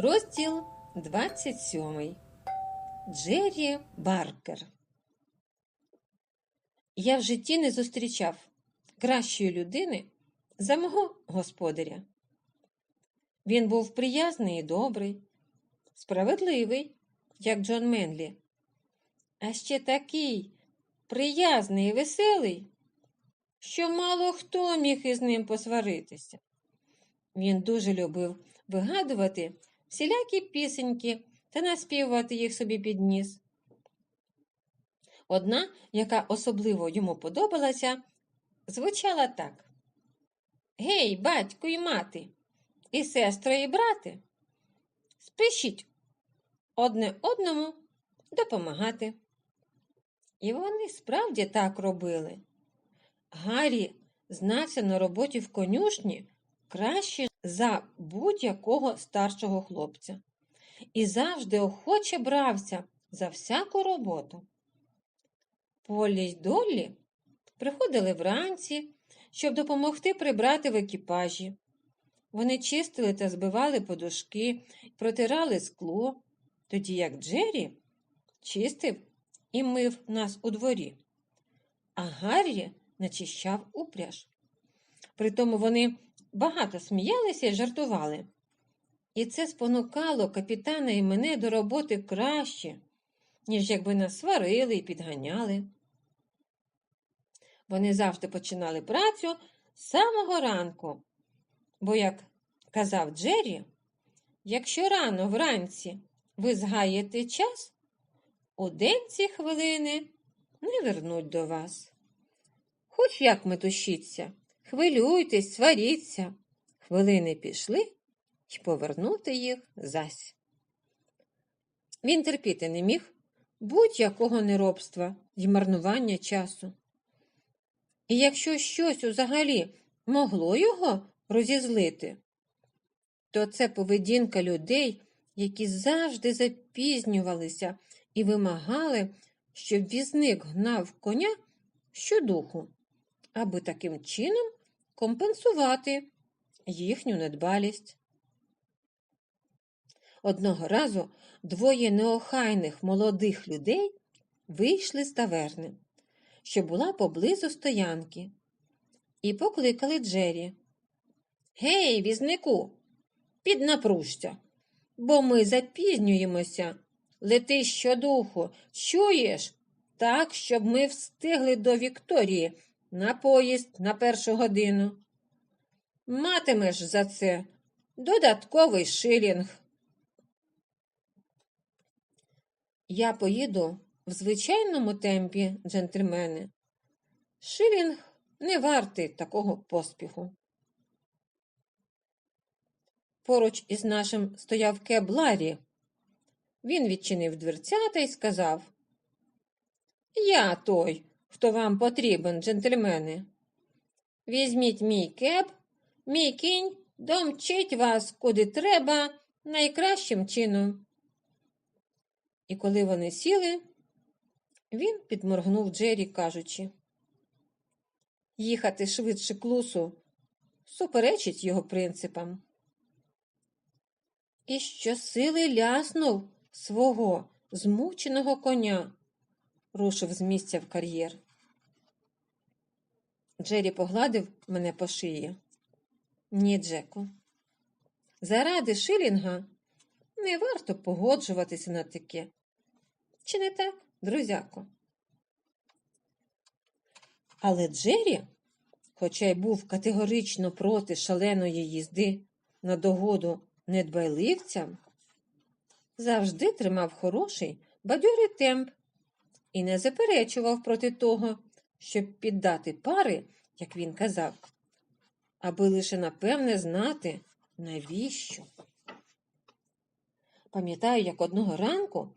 Розділ 27. Джері Баркер. Я в житті не зустрічав кращої людини за мого господаря. Він був приязний і добрий, справедливий, як Джон Менлі, а ще такий приязний і веселий, що мало хто міг із ним посваритися. Він дуже любив вигадувати всілякі пісеньки та наспівувати їх собі під ніс. Одна, яка особливо йому подобалася, звучала так: Гей, батько і мати, і сестри, і брати, спишіть одне одному допомагати. І вони справді так робили. Гаррі знався на роботі в конюшні краще за будь-якого старшого хлопця і завжди охоче брався за всяку роботу. Полі й Доллі приходили вранці, щоб допомогти прибрати в екіпажі. Вони чистили та збивали подушки, протирали скло, тоді як Джері чистив і мив нас у дворі, а Гаррі начищав упряж. Притому вони багато сміялися і жартували. І це спонукало капітана і мене до роботи краще, ніж якби нас сварили і підганяли. Вони завжди починали працю з самого ранку, бо, як казав Джері, якщо рано вранці ви згаєте час, у день ці хвилини не вернуть до вас. Хоч як метушіться, хвилюйтесь, сваріться, хвилини пішли й повернути їх зась. Він терпіти не міг будь-якого неробства й марнування часу. І якщо щось взагалі могло його розізлити, то це поведінка людей, які завжди запізнювалися і вимагали, щоб візник гнав коня щодуху, аби таким чином компенсувати їхню недбалість. Одного разу двоє неохайних молодих людей вийшли з таверни, що була поблизу стоянки, і покликали Джері. Гей, візнику, піднапружся, бо ми запізнюємося. Лети щодуху, чуєш? Так, щоб ми встигли до Вікторії на поїзд на першу годину. Матимеш за це додатковий шилінг. Я поїду в звичайному темпі, джентльмени. Шилінг не вартий такого поспіху. Поруч із нашим стояв кеб Ларі. Він відчинив дверцята і сказав Я той, хто вам потрібен, джентльмени. Візьміть мій кеб, мій кінь домчить вас куди треба найкращим чином. І коли вони сіли, він підморгнув Джері, кажучи їхати швидше клусу суперечить його принципам. І щосили ляснув свого змученого коня, рушив з місця в кар'єр. Джері погладив мене по шиї. Ні, Джеку. Заради шилінга не варто погоджуватися на таке. Чи не так, друзяко? Але Джері, хоча й був категорично проти шаленої їзди на догоду недбайливцям, завжди тримав хороший бадьорий темп і не заперечував проти того, щоб піддати пари, як він казав, аби лише напевне знати, навіщо. Пам'ятаю, як одного ранку,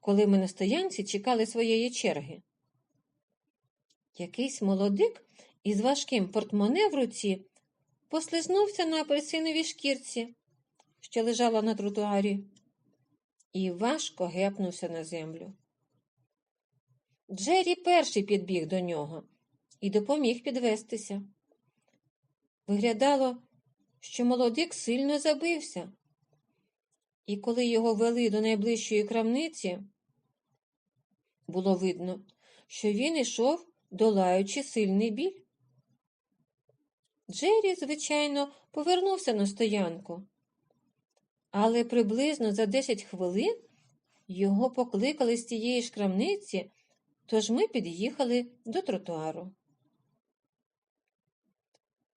коли ми на стоянці чекали своєї черги. Якийсь молодик із важким портмоне в руці послизнувся на апельсиновій шкірці, що лежала на тротуарі, і важко гепнувся на землю. Джері перший підбіг до нього і допоміг підвестися. Виглядало, що молодик сильно забився. І коли його вели до найближчої крамниці, було видно, що він ішов, долаючи сильний біль. Джері, звичайно, повернувся на стоянку, але приблизно за 10 хвилин його покликали з тієї ж крамниці, тож ми під'їхали до тротуару.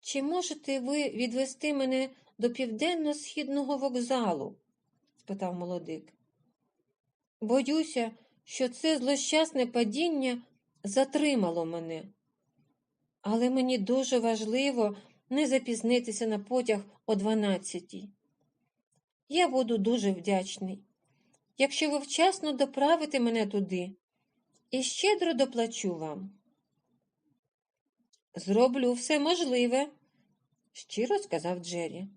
Чи можете ви відвести мене до південно-східного вокзалу? спитав молодик. Боюся, що це злощасне падіння затримало мене. Але мені дуже важливо не запізнитися на потяг о 12. Я буду дуже вдячний, якщо ви вчасно доправите мене туди і щедро доплачу вам. Зроблю все можливе, щиро сказав Джері.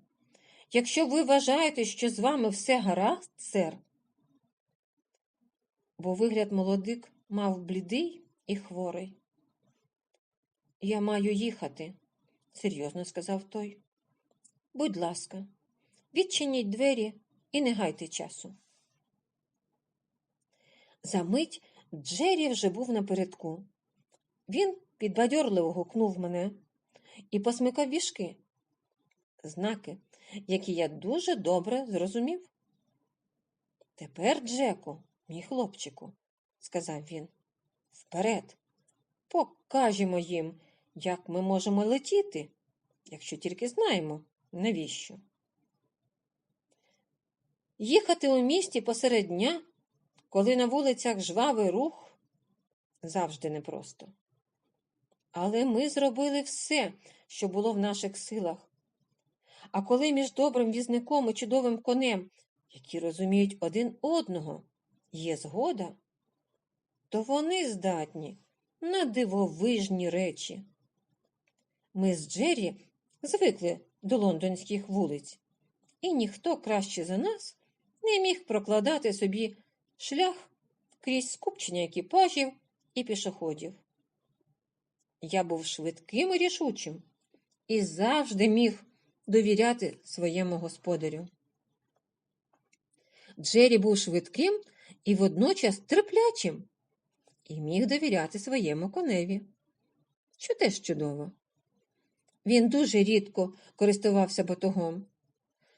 Якщо ви вважаєте, що з вами все гаразд, сер. Бо вигляд молодик мав блідий і хворий. Я маю їхати, серйозно сказав той. Будь ласка, відчиніть двері і не гайте часу. За мить Джері вже був напередку. Він підбадьорливо гукнув мене і посмикав вішки, знаки, які я дуже добре зрозумів. Тепер, Джеку, мій хлопчику, сказав він, вперед, покажемо їм, як ми можемо летіти, якщо тільки знаємо, навіщо. Їхати у місті посеред дня, коли на вулицях жвавий рух, завжди непросто. Але ми зробили все, що було в наших силах. А коли між добрим візником і чудовим конем, які розуміють один одного, є згода, то вони здатні на дивовижні речі. Ми з Джері звикли до лондонських вулиць, і ніхто краще за нас не міг прокладати собі шлях крізь скупчення екіпажів і пішоходів. Я був швидким і рішучим і завжди міг довіряти своєму господарю. Джері був швидким і водночас терплячим і міг довіряти своєму коневі, що теж чудово. Він дуже рідко користувався батогом,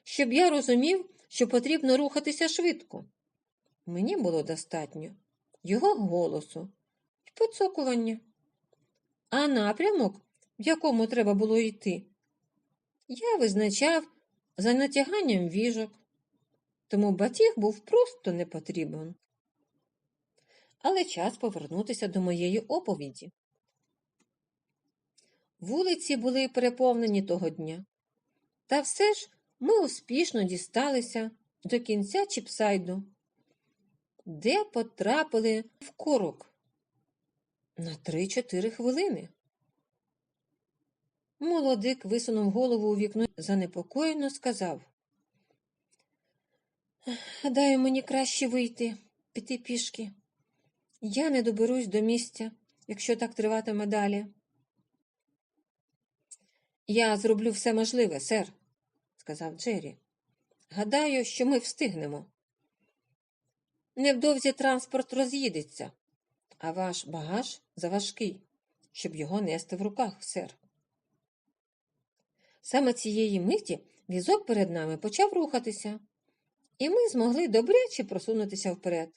щоб я розумів, що потрібно рухатися швидко. Мені було достатньо його голосу і поцокування. А напрямок, в якому треба було йти, я визначав за натяганням віжок, тому батіг був просто не потрібен. Але час повернутися до моєї оповіді. Вулиці були переповнені того дня, та все ж ми успішно дісталися до кінця Чіпсайду, де потрапили в корок на 3-4 хвилини. Молодик висунув голову у вікно занепокоєно сказав. Гадаю, мені краще вийти, піти пішки. Я не доберусь до місця, якщо так триватиме далі. Я зроблю все можливе, сер, сказав Джері. Гадаю, що ми встигнемо. Невдовзі транспорт роз'їдеться, а ваш багаж заважкий, щоб його нести в руках, сер. Саме цієї миті візок перед нами почав рухатися, і ми змогли добряче просунутися вперед.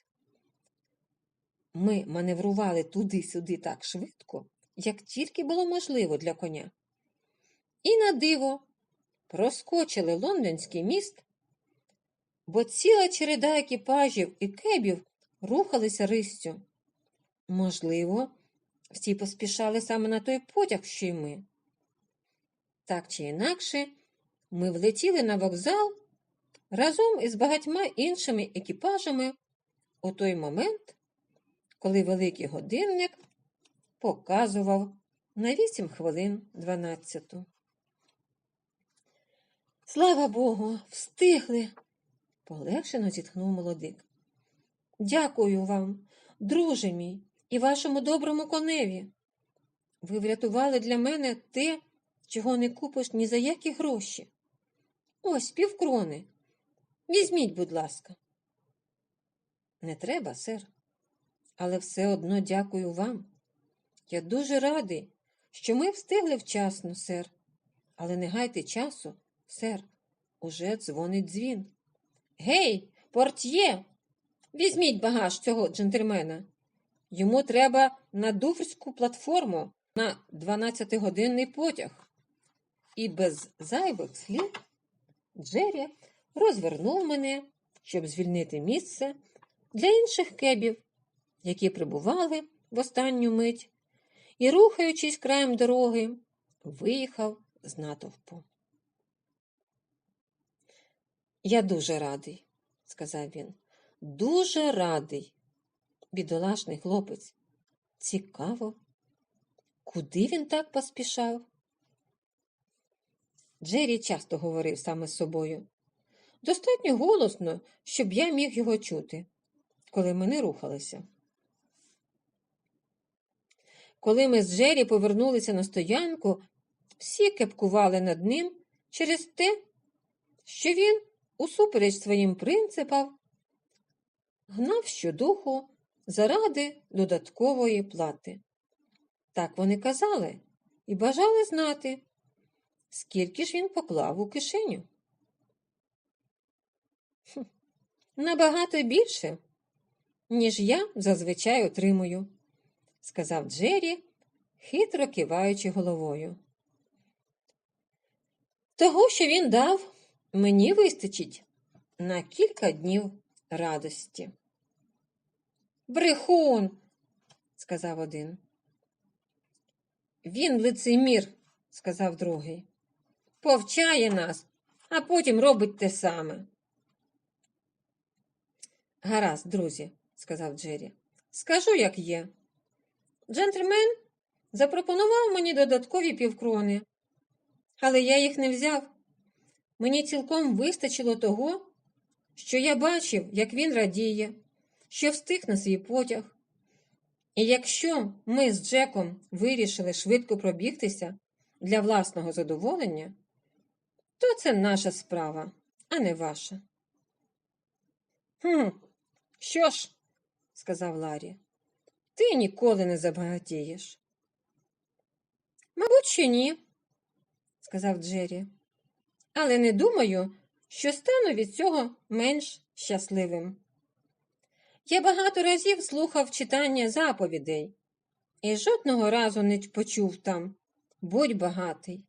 Ми маневрували туди-сюди так швидко, як тільки було можливо для коня. І на диво проскочили лондонський міст, бо ціла череда екіпажів і кебів рухалися ристю. Можливо, всі поспішали саме на той потяг, що й ми. Так чи інакше, ми влетіли на вокзал разом із багатьма іншими екіпажами у той момент, коли великий годинник показував на 8 хвилин 12. Слава Богу, встигли, полегшено зітхнув молодик. Дякую вам, друже мій, і вашому доброму коневі. Ви врятували для мене те, чого не купиш ні за які гроші. Ось півкрони. Візьміть, будь ласка. Не треба, сер. Але все одно дякую вам. Я дуже радий, що ми встигли вчасно, сер. Але не гайте часу, сер. Уже дзвонить дзвін. Гей, портьє! Візьміть багаж цього джентльмена. Йому треба на Дуврську платформу на 12-годинний потяг. І без зайвих слів Джері розвернув мене, щоб звільнити місце для інших кебів, які прибували в останню мить, і, рухаючись краєм дороги, виїхав з натовпу. Я дуже радий, сказав він. Дуже радий. Бідолашний хлопець. Цікаво, куди він так поспішав? Джері часто говорив саме з собою. Достатньо голосно, щоб я міг його чути, коли ми не рухалися. Коли ми з Джері повернулися на стоянку, всі кепкували над ним через те, що він, усупереч своїм принципам, гнав щодуху заради додаткової плати. Так вони казали і бажали знати, скільки ж він поклав у кишеню. Набагато більше, ніж я зазвичай отримую, сказав Джері, хитро киваючи головою. Того, що він дав, мені вистачить на кілька днів радості. Брехун, сказав один. Він лицемір, сказав другий. Повчає нас, а потім робить те саме. Гаразд, друзі, сказав Джері. Скажу, як є. Джентльмен запропонував мені додаткові півкрони, але я їх не взяв. Мені цілком вистачило того, що я бачив, як він радіє, що встиг на свій потяг. І якщо ми з Джеком вирішили швидко пробігтися для власного задоволення, то це наша справа, а не ваша. Хм, що ж, сказав Ларі, ти ніколи не забагатієш. Мабуть, що ні, сказав Джері, але не думаю, що стану від цього менш щасливим. Я багато разів слухав читання заповідей і жодного разу не почув там будь багатий.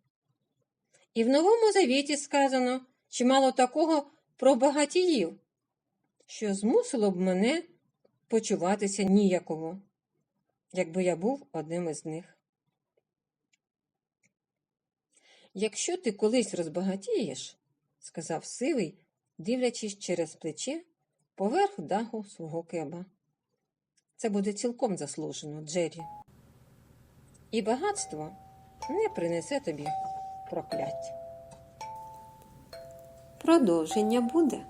І в Новому Завіті сказано чимало такого про багатіїв, що змусило б мене почуватися ніяково, якби я був одним із них. Якщо ти колись розбагатієш, сказав сивий, дивлячись через плече поверх даху свого кеба. Це буде цілком заслужено, Джері. І багатство не принесе тобі проклять. Продовження буде.